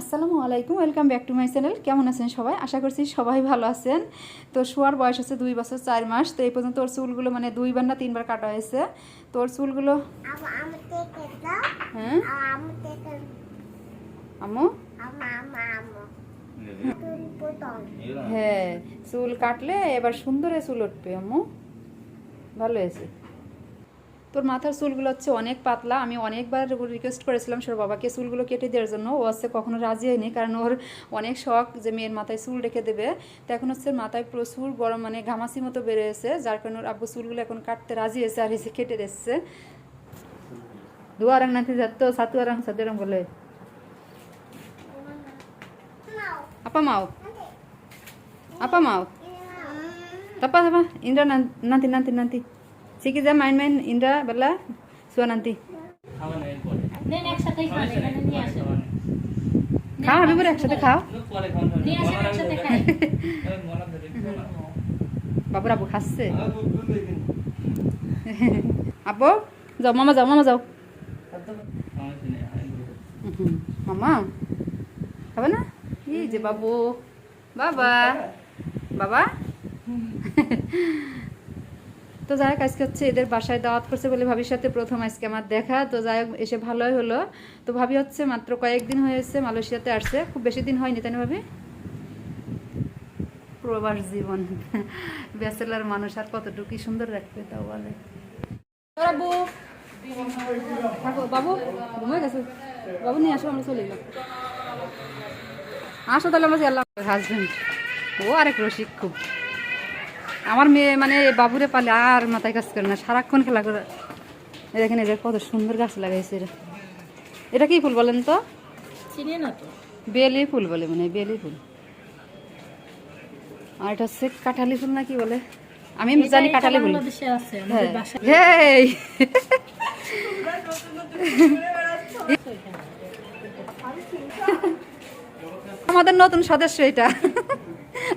আসসালামু আলাইকুম welcome back to my channel. কেমন আছেন সবাই? আশা করছি সবাই ভালো আছেন। তো শোয়ার বয়স হচ্ছে দুই বছর চার মাস তো এই পর্যন্ত ওর চুলগুলো মানে দুইবার না তিনবার কাটা হয়েছে। তো ওর চুলগুলো. হ্যাঁ. হ্যাঁ চুল কাটলে এবার সুন্দর চুল উঠবে আম্মু। ভালো হয়েছে। তোর মাথার চুলগুলো হচ্ছে অনেক পাতলা। আমি অনেকবার রিকোয়েস্ট করেছিলাম সর বাবাকে চুলগুলো কেটে দেওয়ার জন্য। ও হচ্ছে কখনো রাজি হয়নি কারণ ওর অনেক শখ যে মেয়ের মাথায় চুল রেখে দেবে। তো এখন হচ্ছে মাথায় প্রচুর গরম মানে ঘামাসি মতো বেড়েছে যার কারণে ওর আব্বু চুলগুলো এখন কাটতে রাজি হয়েছে আর এসে কেটে দিচ্ছে। দুয়ারাং নাতি যাত সাতু আরাং সাতুরাং বলে। আপা মাও। আপা মাও। Tapa tapa Indra nan- nanti nanti Siki যা মাইন মাইন ইন্দ্রা বেলা সুয়া নান্তি নেন একসাথেই খান এখানে নিয়ে আসেন খাও হাবিবুর একসাথে খাও বাবুর আবু খাচ্ছে আব্বু যাও মামা যাও মামা যাও হুম, মামা খাবে না এই যে বাবু বাবা বাবা তো যাই হোক আজকে হচ্ছে এদের বাসায় দাওয়াত করছে বলে ভাবির সাথে প্রথম আজকে আমার দেখা। তো যাই হোক এসে ভালোই হলো। তো ভাবি হচ্ছে মাত্র কয়েকদিন হয়েছে মালয়েশিয়াতে আসছে। খুব বেশি দিন হয়নি তাই না ভাবি? প্রবাস জীবন। ব্যাচেলার মানুষ আর কতটুকু সুন্দর রাখবে তাও বলে। বাবু বাবু ঘুমিয়ে গেছে। বাবু নিয়ে আসো আমরা চলে গেলাম আসো তাহলে আমরা গেলাম হাজবেন্ড ও আরেক রসিক খুব। আমার মেয়ে মানে বাবুরে পালে আর মাথায় কাজ করে না সারাক্ষণ খেলা করে। দেখেন এদের কত সুন্দর গাছ লাগাইছে এটা এটা কি ফুল বলেন তো? চিনি না তো। বেলি ফুল বলে মানে বেলি ফুল। আর এটা হচ্ছে কাঁঠালি ফুল না কি বলে? আমি জানি কাঁঠালি ফুল। হ্যাঁ। আমাদের নতুন সদস্য এটা।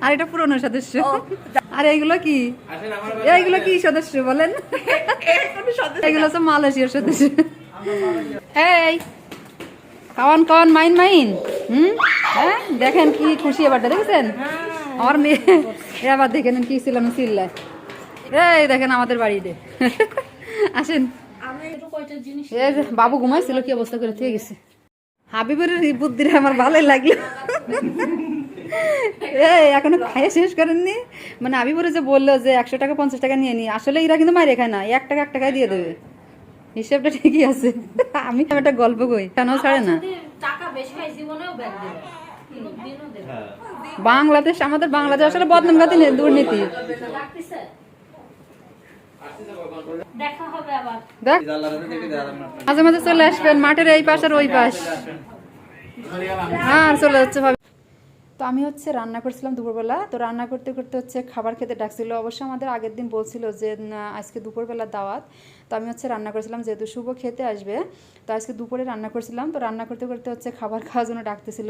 আর এটা পুরনো সদস্য। আর এইগুলো কি? এইগুলো কি সদস্য বলেন? এগুলো হচ্ছে মালয়েশিয়ার সদস্য। এই কাওয়ান কাওয়ান মাইন মাইন। হুম? হ্যাঁ? দেখেন কি খুশি এবারটা দেখেছেন? আমার মেয়ে এ আবার দেখেন কি ছিলাম চিল্লায়। এই দেখেন আমাদের বাড়িতে। আসেন। আমি একটু কয়টা জিনিস এই বাবু ঘুমাইছিল কি অবস্থা করে থেকে গেছে। হাবিবের বুদ্ধিটা আমার ভালোই লাগল। এখনও খাইয়ে শেষ করেননি? মানে আমি বলে যে বলল যে একশো টাকা পঞ্চাশ টাকা নিয়ে নি। আসলে এরা কিন্তু মাইরে খায় না। এক টাকা এক টাকায় দিয়ে দেবে। হিসেবটা ঠিকই আছে। আমি একটা গল্প কই। কেন ছাড়ে না? যদি টাকা বেশি হয়। বাংলাদেশ আমাদের বাংলাদেশ আসলে বদনাম গাতি দুর্নীতি। রাখতেছে? দেখা হবে আবার। দেখ। মাঝে মাঝে চলে আসবেন মাঠের এই পাশ আর ওই পাশ। হ্যাঁ চলে যাচ্ছে ভাবি। তো আমি হচ্ছে রান্না করছিলাম দুপুরবেলা। তো রান্না করতে করতে হচ্ছে খাবার খেতে ডাকছিল। অবশ্য আমাদের আগের দিন বলছিল যে আজকে দুপুরবেলা দাওয়াত। তো আমি হচ্ছে রান্না করেছিলাম, যেহেতু শুভ খেতে আসবে, তো আজকে দুপুরে রান্না করছিলাম। তো রান্না করতে করতে হচ্ছে খাবার খাওয়ার জন্য ডাকতেছিল।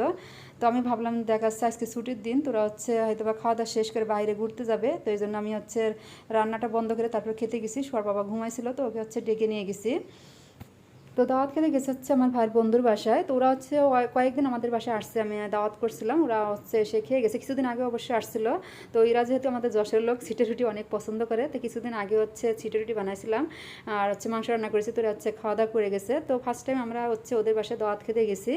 তো আমি ভাবলাম, দেখা যাচ্ছে আজকে ছুটির দিন, তোরা হচ্ছে হয়তো বা খাওয়া দাওয়া শেষ করে বাইরে ঘুরতে যাবে। তো এই জন্য আমি হচ্ছে রান্নাটা বন্ধ করে তারপর খেতে গেছি। সোয়ার বাবা ঘুমাইছিল, তো ওকে হচ্ছে ডেকে নিয়ে গেছি। তো দাওয়াত খেতে গেছে হচ্ছে আমার ভাইয়ের বন্ধুর বাসায়। তো ওরা হচ্ছে কয়েকদিন আমাদের বাসায় আসছে, আমি দাওয়াত করছিলাম। ওরা হচ্ছে এসে খেয়ে গেছে। কিছুদিন আগে অবশ্যই আসছিল। তো এরা যেহেতু আমাদের যশের লোক, ছিটে রুটি অনেক পছন্দ করে। তো কিছুদিন আগে হচ্ছে ছিটে রুটি বানাইছিলাম আর হচ্ছে মাংস রান্না করেছি। তো ওরা হচ্ছে খাওয়া দাওয়া করে গেছে। তো ফার্স্ট টাইম আমরা হচ্ছে ওদের বাসায় দাওয়াত খেতে গেছি।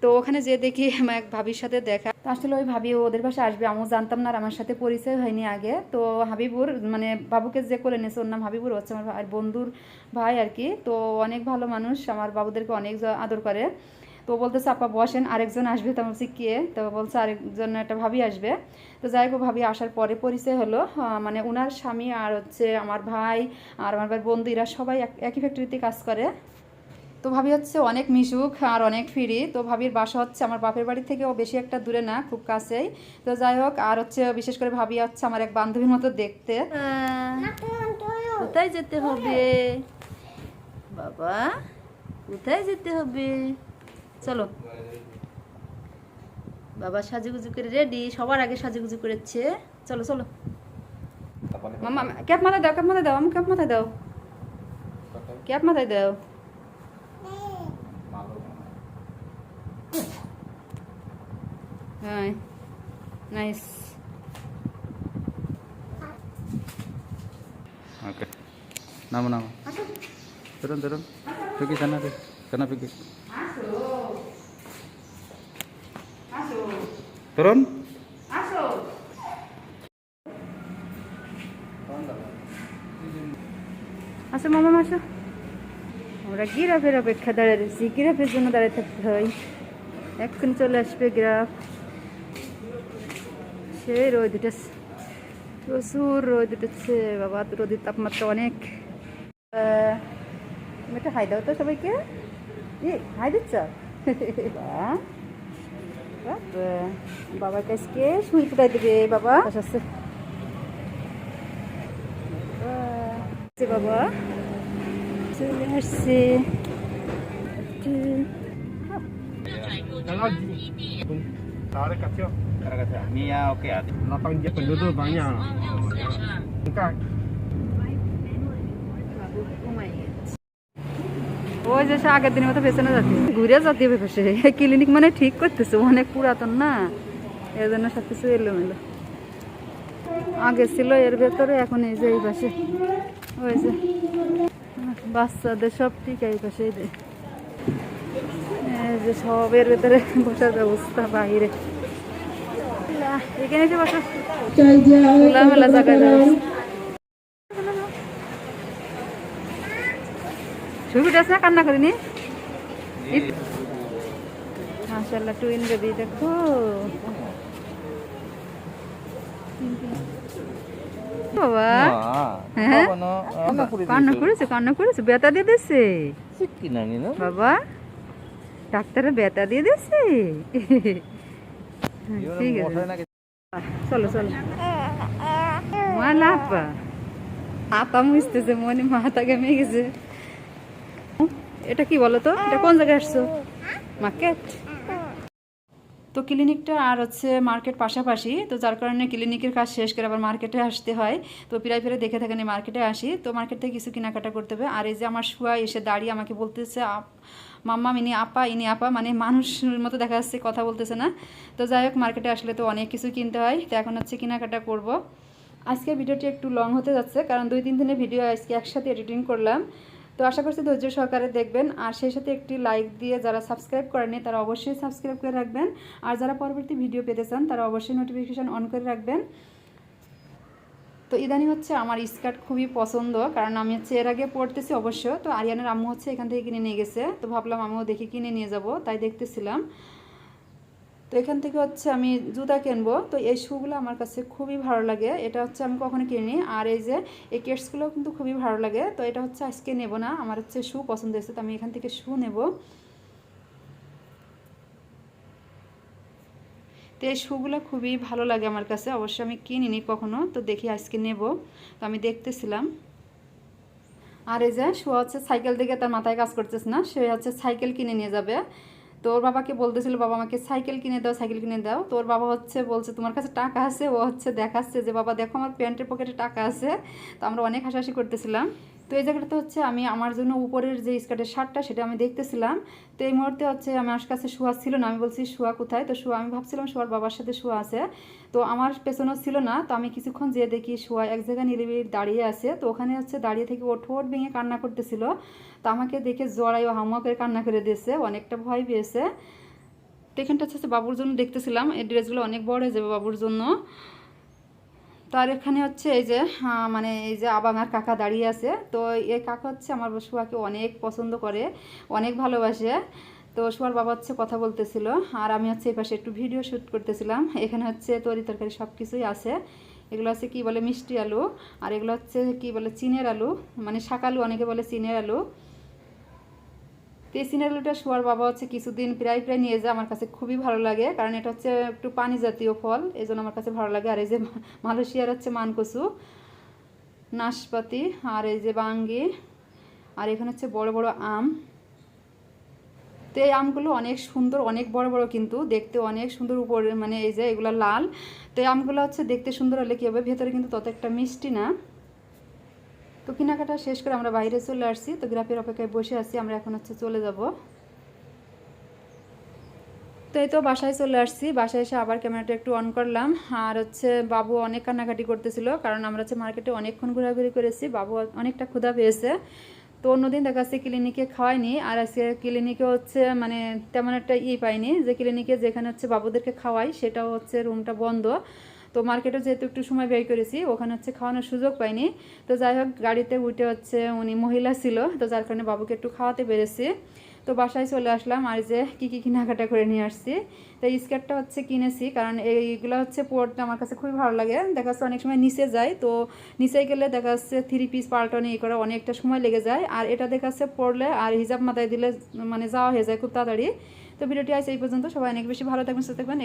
তো ওখানে যে দেখি আমার এক ভাবির সাথে দেখা। আসলে ওই ভাবি ওদের বাসায় আসবে, আমিও জানতাম না আর আমার সাথে পরিচয় হয়নি আগে। তো হাবিবুর মানে বাবুকে যে করে নিয়েছে, ওর নাম হাবিবুর হচ্ছে আমার বন্ধুর ভাই আর কি। তো অনেক ভালো মানুষ, আমার বাবুদেরকে অনেক আদর করে। তো বলতেছে, আপা বসেন, আরেকজন আসবে। তো আমি বলছি, কে? তো বলছে, আরেকজন একটা ভাবি আসবে। তো যাই হোক ভাবি আসার পরে পরিচয় হলো। মানে ওনার স্বামী আর হচ্ছে আমার ভাই আর আমার বন্ধু, এরা সবাই এক- একই ফ্যাক্টরিতে কাজ করে। তো ভাবি হচ্ছে অনেক মিশুক আর অনেক ফিরি। তো ভাবির বাসা হচ্ছে আমার বাপের বাড়ি থেকেও বেশি একটা দূরে না খুব কাছেই। তো যাই হোক আর হচ্ছে বিশেষ করে ভাবি হচ্ছে আমার এক বান্ধবীর মতো দেখতে। কোথায় যেতে হবে? বাবা কোথায় যেতে হবে? চলো। বাবা সাজুগুজু করে রেডি সবার আগে সাজুগুজু করেছে। চলো চলো। মামা ক্যাপ মাথায় দাও ক্যাপ মাথায় দাও আমি ক্যাপ মাথায় দাও। ক্যাপ মাথায় দাও। হ্যাঁ nice Oke. Nama nama. Turun turun. Pergi sana deh. Sana pergi. Turun. আসো মামা আসো আমরা গিরাফের অপেক্ষা দাঁড়িয়ে রয়েছি গিরাফের জন্য দাঁড়িয়ে থাকতে হয় এক্ষুনি চলে আসবে গ্রাফ সে রোদ উঠেছে প্রচুর রোদ উঠেছে বাবা রোদের তাপমাত্রা অনেক। হাই দাও তো সবাইকে। এ, হাই দিচ্ছ। বাবার কাছকে শুই ফুটাই দেবে, বাবা। আসছে বাবা চলে আসছে। Tarik kacau, Cara kata. Mia oke ada. lapang dia penduduk banyak. Bukan. ওই যে সে আগের দিনের মতো পেছনে যাচ্ছে ঘুরে যাতে হবে পাশে ক্লিনিক মানে ঠিক করতেছে অনেক পুরাতন না এর জন্য সব কিছু এলোমেলো আগে ছিল এর ভেতরে এখন এই যে এই পাশে ওই যে বাচ্চাদের সব ঠিক এই পাশেই এই যে সবের ভেতরে বসার ব্যবস্থা বাইরে। লা, এখানে এসে বসো। খোলামেলা জায়গায় ছবিটা আছে কান্না করিনি? মাশাল্লাহ টুইন বেবি দেখো। বাবা। হ্যাঁ? কান্না করেছে কান্না করেছে বেতা দিয়ে দিচ্ছে বাবা। ডাক্তারে বেতা দিয়ে দিয়েছে? ঠিক আছে। চলো চলো। মালা আপা? আপা মুছতেছে মনে মাথা ঘেমে গেছে। এটা কি বলো তো? এটা কোন জায়গায় আসছো? মার্কেট? তো ক্লিনিকটা আর হচ্ছে মার্কেট পাশাপাশি, তো যার কারণে ক্লিনিকের কাজ শেষ করে আবার মার্কেটে আসতে হয়। তো প্রায় ফিরে দেখে থাকেন এই মার্কেটে আসি। তো মার্কেট থেকে কিছু কেনাকাটা করতে হবে। আর এই যে আমার শুয়া এসে দাঁড়িয়ে আমাকে বলতেছে মাম্মা, ইনি আপা ইনি আপা। মানে মানুষের মতো দেখা যাচ্ছে, কথা বলতেছে না। তো যাই হোক, মার্কেটে আসলে তো অনেক কিছু কিনতে হয়। তো এখন হচ্ছে কেনাকাটা করব। আজকে ভিডিওটি একটু লং হতে যাচ্ছে, কারণ দুই তিন দিনের ভিডিও আজকে একসাথে এডিটিং করলাম। তো আশা করছি ধৈর্য সহকারে দেখবেন। আর সেই সাথে একটি লাইক দিয়ে যারা সাবস্ক্রাইব করেনি তারা অবশ্যই সাবস্ক্রাইব করে রাখবেন। আর যারা পরবর্তী ভিডিও পেতে চান, তারা অবশ্যই নোটিফিকেশান অন করে রাখবেন। তো ইদানি হচ্ছে আমার স্কার্ট খুবই পছন্দ, কারণ আমি হচ্ছে এর আগে পড়তেছি অবশ্য। তো আরিয়ানের আম্মু হচ্ছে এখান থেকে কিনে নিয়ে গেছে। তো ভাবলাম আমিও দেখে কিনে নিয়ে যাব, তাই দেখতেছিলাম। তো এখান থেকে হচ্ছে আমি জুতা কিনবো। তো এই শুগুলো আমার কাছে খুবই ভালো লাগে। এটা হচ্ছে আমি কখনো কিনি আর এই যে এই কেটসগুলো কিন্তু খুবই ভালো লাগে। তো এটা হচ্ছে আজকে নেব না। আমার হচ্ছে শু পছন্দ হয়েছে, তো আমি এখান থেকে শু নেব। তো এই শুগুলো খুবই ভালো লাগে আমার কাছে। অবশ্যই আমি কিনিনি কখনো। তো দেখি আজকে নেব। তো আমি দেখতেছিলাম। আর এই যে শু হচ্ছে সাইকেল থেকে তার মাথায় কাজ করতেছে না। সে হচ্ছে সাইকেল কিনে নিয়ে যাবে। তোর বাবাকে বলতেছিল, বাবা, আমাকে সাইকেল কিনে দাও, সাইকেল কিনে দাও। তো ওর বাবা হচ্ছে বলছে, তোমার কাছে টাকা আছে? ও হচ্ছে দেখাচ্ছে যে, বাবা, দেখো আমার প্যান্টের পকেটে টাকা আছে। তো আমরা অনেক হাসাহাসি করতেছিলাম। তো এই জায়গাটাতে হচ্ছে আমি আমার জন্য উপরের যে স্কার্টের শার্টটা সেটা আমি দেখতেছিলাম। তো এই মুহূর্তে হচ্ছে আমার কাছে শোয়া ছিল না, আমি বলছি, শোয়া কোথায়? তো শোয়া, আমি ভাবছিলাম শোয়ার বাবার সাথে শোয়া আছে। তো আমার পেছনেও ছিল না, তো আমি কিছুক্ষণ যেয়ে দেখি শোয়া এক জায়গায় নিরিবিলি দাঁড়িয়ে আছে। তো ওখানে হচ্ছে দাঁড়িয়ে থেকে ও ঠোঁট ভেঙে কান্না করতেছিল। তো আমাকে দেখে জড়াই ও হামা করে কান্না করে দিয়েছে, অনেকটা ভয় পেয়েছে। তো এখানটা হচ্ছে বাবুর জন্য দেখতেছিলাম, এই ড্রেসগুলো অনেক বড় হয়ে যাবে বাবুর জন্য। তো আর এখানে হচ্ছে এই যে মানে এই যে আবাঙার কাকা দাঁড়িয়ে আছে। তো এই কাকা হচ্ছে আমার শুয়াকে অনেক পছন্দ করে, অনেক ভালোবাসে। তো শুয়ার বাবা হচ্ছে কথা বলতেছিল, আর আমি হচ্ছে এই পাশে একটু ভিডিও শ্যুট করতেছিলাম। এখানে হচ্ছে তরি তরকারি সব কিছুই আছে। এগুলো হচ্ছে কি বলে মিষ্টি আলু, আর এগুলো হচ্ছে কি বলে চিনের আলু মানে শাকালু অনেকে বলে চিনের আলু। তো এই সিনের আলুটা শোয়ার বাবা হচ্ছে কিছুদিন প্রায় প্রায় নিয়ে যায় আমার কাছে খুবই ভালো লাগে। কারণ এটা হচ্ছে একটু পানি জাতীয় ফল এই জন্য আমার কাছে ভালো লাগে। আর এই যে মালয়েশিয়ার হচ্ছে মানকসু নাশপাতি, আর এই যে বাঙ্গি, আর এখানে হচ্ছে বড় বড় আম। তো এই আমগুলো অনেক সুন্দর, অনেক বড় বড় কিন্তু, দেখতে অনেক সুন্দর উপরে মানে এই যে এগুলো লাল। তো এই আমগুলো হচ্ছে দেখতে সুন্দর হলে কী হবে? ভেতরে কিন্তু তত একটা মিষ্টি না। তো কেনাকাটা শেষ করে আমরা বাইরে চলে আসছি। তো গ্রাফের অপেক্ষায় বসে আছি, আমরা এখন হচ্ছে চলে যাব। তো এই তো বাসায় চলে আসছি। বাসায় এসে আবার ক্যামেরাটা একটু অন করলাম। আর হচ্ছে বাবু অনেক কান্নাকাটি করতেছিল, কারণ আমরা হচ্ছে মার্কেটে অনেকক্ষণ ঘোরাঘুরি করেছি। বাবু অনেকটা ক্ষুধা পেয়েছে। তো অন্যদিন দেখা যাচ্ছে ক্লিনিকে খাওয়াইনি আর আজকে ক্লিনিকে হচ্ছে মানে তেমন একটা ই পাইনি যে ক্লিনিকে যেখানে হচ্ছে বাবুদেরকে খাওয়াই, সেটাও হচ্ছে রুমটা বন্ধ। তো মার্কেটে যেহেতু একটু সময় ব্যয় করেছি, ওখানে হচ্ছে খাওয়ানোর সুযোগ পাইনি। তো যাই হোক, গাড়িতে উঠে হচ্ছে উনি মহিলা ছিল, তো যার কারণে বাবুকে একটু খাওয়াতে পেরেছি। তো বাসায় চলে আসলাম, আর যে কী কী কেনাকাটা করে নিয়ে আসছি। তো স্কার্টটা হচ্ছে কিনেছি, কারণ এইগুলো হচ্ছে পরতে আমার কাছে খুবই ভালো লাগে। দেখা যাচ্ছে অনেক সময় নিচে যায়, তো নিচে গেলে দেখা যাচ্ছে থ্রি পিস পাল্টানো, এই করে অনেকটা সময় লেগে যায়। আর এটা দেখা যাচ্ছে পরলে আর হিজাব মাথায় দিলে মানে যাওয়া হয়ে যায় খুব তাড়াতাড়ি। তো ভিডিওটি আজ এই পর্যন্ত, সবাই অনেক বেশি ভালো থাকবেন, সুস্থ থাকবেন।